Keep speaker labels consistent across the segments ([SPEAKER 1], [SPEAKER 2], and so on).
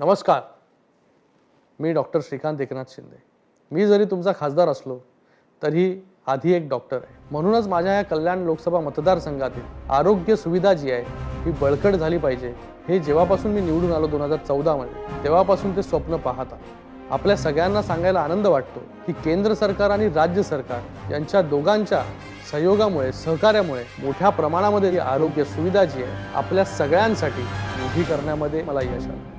[SPEAKER 1] नमस्कार. मी डॉक्टर श्रीकांत एकनाथ शिंदे. मी जरी तुमचा खासदार असलो तरी आधी एक डॉक्टर आहे. म्हणूनच माझ्या या कल्याण लोकसभा मतदारसंघातील आरोग्य सुविधा जी आहे ही बळकट झाली पाहिजे. हे जेव्हापासून मी निवडून आलो दोन हजार चौदामध्ये तेव्हापासून ते स्वप्न पाहत आपल्या सगळ्यांना सांगायला आनंद वाटतो की केंद्र सरकार आणि राज्य सरकार यांच्या दोघांच्या सहयोगामुळे सहकार्यामुळे मोठ्या प्रमाणामध्ये आरोग्य सुविधा जी आहे आपल्या सगळ्यांसाठी उभी करण्यामध्ये मला यश आलं.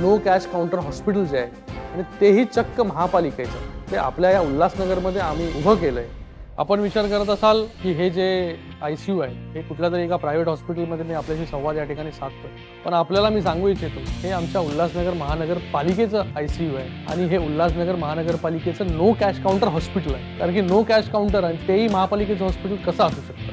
[SPEAKER 1] नो कॅश काउंटर हॉस्पिटल जे आहे आणि तेही चक्क महापालिकेचं. ते आपल्या या उल्हासनगरमध्ये आम्ही उभं केलं आहे आपण विचार करत असाल की हे जे आय सी यू आहे हे कुठल्या तरी एका प्रायव्हेट हॉस्पिटलमध्ये मी आपल्याशी संवाद या ठिकाणी साधतो पण आपल्याला मी सांगू इच्छितो हे आमच्या उल्हासनगर महानगरपालिकेचं आय सी यू आहे आणि हे उल्हासनगर महानगरपालिकेचं नो कॅश काउंटर हॉस्पिटल आहे. कारण की नो कॅश काउंटर आणि तेही महापालिकेचं हॉस्पिटल कसं असू शकतं?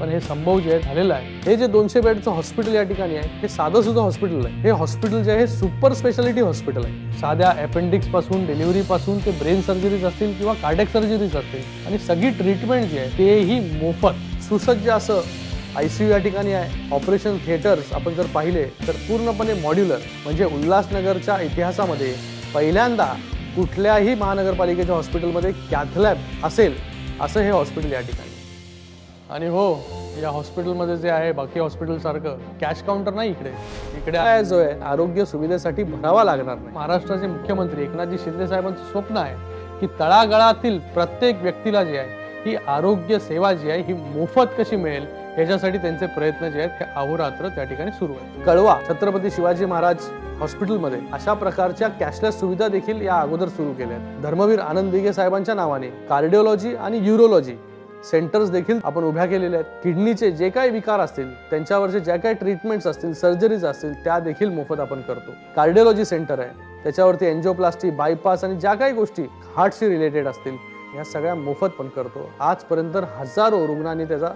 [SPEAKER 1] पण हे संभव जे झालेलं आहे हे जे दोनशे बेडचं हॉस्पिटल या ठिकाणी आहे हे साधं सुद्धा हॉस्पिटल आहे हे हॉस्पिटल जे आहे हे सुपर स्पेशालिटी हॉस्पिटल आहे. साध्या अपेंडिक्सपासून डिलिव्हरी पासून ते ब्रेन सर्जरीज असतील किंवा कार्डॅक सर्जरीज असतील. आणि सगळी ट्रीटमेंट जी आहे तेही मोफत. सुसज्ज असं आय सी यू या ठिकाणी आहे. ऑपरेशन थिएटर्स आपण जर पाहिले तर पूर्णपणे मॉड्युलर म्हणजे उल्हासनगरच्या इतिहासामध्ये पहिल्यांदा कुठल्याही महानगरपालिकेच्या हॉस्पिटलमध्ये कॅथलॅब असेल असं हे हॉस्पिटल या ठिकाणी आणि हो या हॉस्पिटलमध्ये जे आहे बाकी हॉस्पिटलसारखं कॅश काउंटर नाही इकडे. इकडे आहे जो आहे आरोग्य सुविधेसाठी भरावा लागणार नाही. महाराष्ट्राचे मुख्यमंत्री एकनाथजी शिंदे साहेबांचं स्वप्न आहे की तळागाळातील प्रत्येक व्यक्तीला जी आहे ही आरोग्य सेवा जी आहे ही मोफत कशी मिळेल याच्यासाठी त्यांचे प्रयत्न जे आहेत हे अहोरात्र त्या ठिकाणी सुरू आहेत. कळवा छत्रपती शिवाजी महाराज हॉस्पिटलमध्ये अशा प्रकारच्या कॅशलेस सुविधा देखील या अगोदर सुरू केल्या आहेत. धर्मवीर आनंद दिघे साहेबांच्या नावाने कार्डिओलॉजी आणि युरोलॉजी सेंटर्स देखील आपण उभ्या केलेल्या आहेत. किडनीचे जे काही विकार असतील त्यांच्यावरचे ज्या काही ट्रीटमेंट्स असतील सर्जरीज असतील त्या देखील मोफत आपण करतो. कार्डिओलॉजी सेंटर आहे. त्याच्यावरती एन्जिओप्लास्टी बायपास आणि ज्या काही गोष्टी हार्टशी रिलेटेड असतील ह्या सगळ्या मोफत पण करतो. आजपर्यंत हजारो रुग्णांनी त्याचा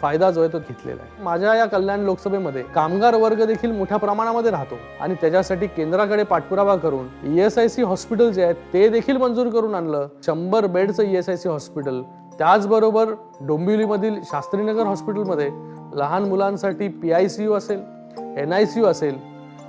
[SPEAKER 1] फायदा जो आहे तो घेतलेला आहे. माझ्या या कल्याण लोकसभेमध्ये कामगार वर्ग देखील मोठ्या प्रमाणामध्ये राहतो. आणि त्याच्यासाठी केंद्राकडे पाठपुरावा करून E S I C hospital जे आहेत ते देखील मंजूर करून आणलं. शंभर बेडचं E S I C hospital त्याचबरोबर डोंबिवलीमधील शास्त्रीनगर हॉस्पिटलमध्ये लहान मुलांसाठी पी आय सी यू असेल एन आय सी यू असेल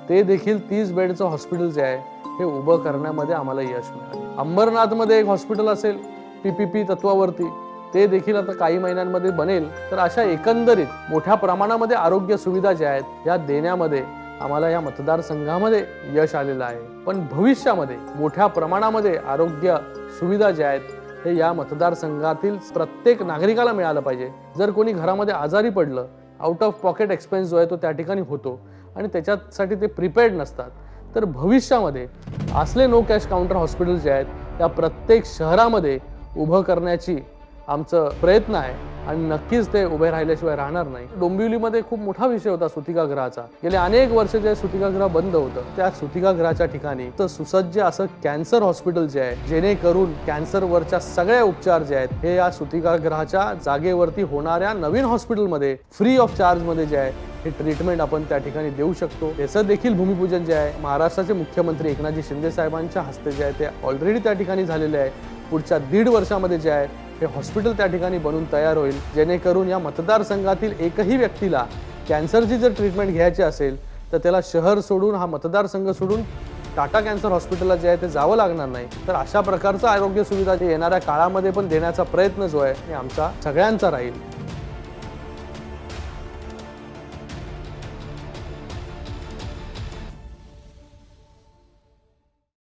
[SPEAKER 1] ते देखील तीस बेडचं हॉस्पिटल जे आहे हे उभं करण्यामध्ये आम्हाला यश मिळालं. अंबरनाथमध्ये एक हॉस्पिटल असेल पी पी पी तत्वावरती ते देखील आता काही महिन्यांमध्ये बनेल. तर अशा एकंदरीत मोठ्या प्रमाणामध्ये आरोग्य सुविधा ज्या आहेत या देण्यामध्ये आम्हाला या मतदारसंघामध्ये यश आलेलं आहे. पण भविष्यामध्ये मोठ्या प्रमाणामध्ये आरोग्य सुविधा ज्या आहेत हे या मतदारसंघातील प्रत्येक नागरिकाला मिळालं पाहिजे. जर कोणी घरामध्ये आजारी पडलं आउट ऑफ पॉकेट एक्सपेन्स जो आहे तो त्या ठिकाणी होतो आणि त्याच्यासाठी ते प्रिपेअर्ड नसतात तर भविष्यामध्ये असले नो कॅश काउंटर हॉस्पिटल जे आहेत त्या प्रत्येक शहरामध्ये उभं करण्याची आमचं प्रयत्न आहे आणि नक्कीच ते उभे राहिल्याशिवाय राहणार नाही. डोंबिवलीमध्ये खूप मोठा विषय होता सुतिकागृहाचा गेले अनेक वर्ष जे सुतिकागृह बंद होतं त्या सुतिकागृहाच्या ठिकाणी तर सुसज्ज असं कॅन्सर हॉस्पिटल जे आहे जेणेकरून कॅन्सरवरच्या सगळ्या उपचार जे आहेत हे या सुतिकागृहाच्या जागेवरती होणाऱ्या नवीन हॉस्पिटलमध्ये फ्री ऑफ चार्जमध्ये जे आहे हे ट्रीटमेंट आपण त्या ठिकाणी देऊ शकतो. त्याचं देखील भूमिपूजन जे आहे महाराष्ट्राचे मुख्यमंत्री एकनाथजी शिंदे साहेबांच्या हस्ते जे आहे ते ऑलरेडी त्या ठिकाणी झालेले आहे. पुढच्या दीड वर्षामध्ये जे आहे हे हॉस्पिटल त्या ठिकाणी बनून तयार होईल. जेणेकरून या मतदारसंघातील एकही व्यक्तीला कॅन्सरची जर ट्रीटमेंट घ्यायची असेल तर त्याला शहर सोडून हा मतदारसंघ सोडून टाटा कॅन्सर हॉस्पिटलला जे आहे ते जावं लागणार नाही. तर अशा प्रकारचं आरोग्य सुविधा जे येणाऱ्या काळामध्ये पण देण्याचा प्रयत्न जो आहे हे आमचा सगळ्यांचा राहील.